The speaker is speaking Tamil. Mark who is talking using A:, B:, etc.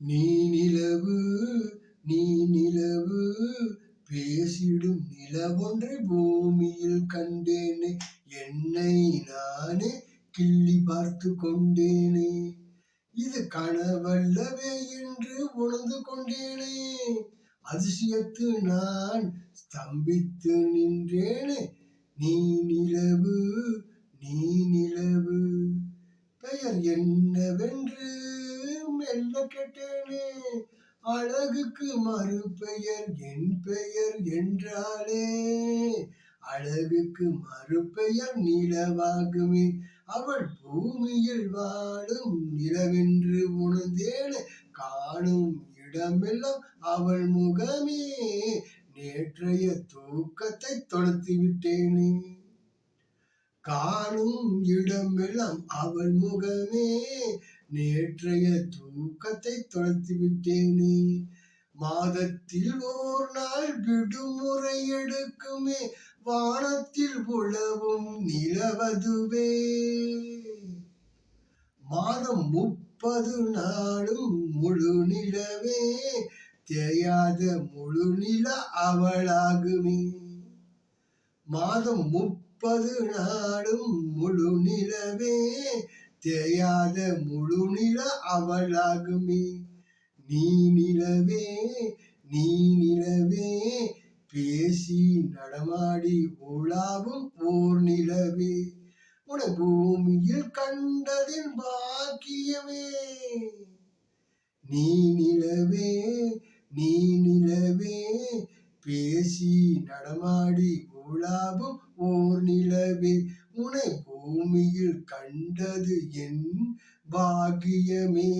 A: நீ நிலவு நீ நிலவு பேசிடும் நிலவொன்றை பூமியில் கண்டேனே என்னை நானே கிள்ளி பார்த்து கொண்டேனே. இது கனவல்லவே என்று உணர்ந்து கொண்டேனே. அதிசயத்து நான் ஸ்தம்பித்து நின்றேனே. நீ நிலவு நீ நிலவு. பெயர் என்னவென்று என்ன கேட்டேனே. அழகுக்கு மறுபெயர் என் பெயர் என்றாலே. அழகுக்கு மறுபெயர் நிலவாகுமே. அவள் பூமியில் வாழும் நிலவென்று உணர்ந்தேனே. காணும் இடமெல்லாம் அவள் முகமே. நேற்றைய தூக்கத்தை தொலைத்து விட்டேனே காணும் இடமெல்லாம் அவள் முகமே. நேற்றைய தூக்கத்தை துரத்தி விட்டேனே மாதத்தில் ஓர் நாள் விடுமுறை எடுக்குமே. வானத்தில் உழவும் நிலவதுவே. மாதம் முப்பது நாளும் முழு நிலவே. தேயாத முழு நில அவளாகுமே. மாதம் முப்பது நாளும் தேயாத முழு நில அவளாகுமே. நீ நிலவே நீ நிலவே பேசி நடமாடி உலாவும் ஓர் நிலவே. உன பூமியில் கண்டதின் பாக்கியமே. நீ நிலவே நீ நிலவே பேசி நடமாடி உலாவும் ஓர் நிலவே. உனை பூமியில் கண்டது என் பாக்கியமே.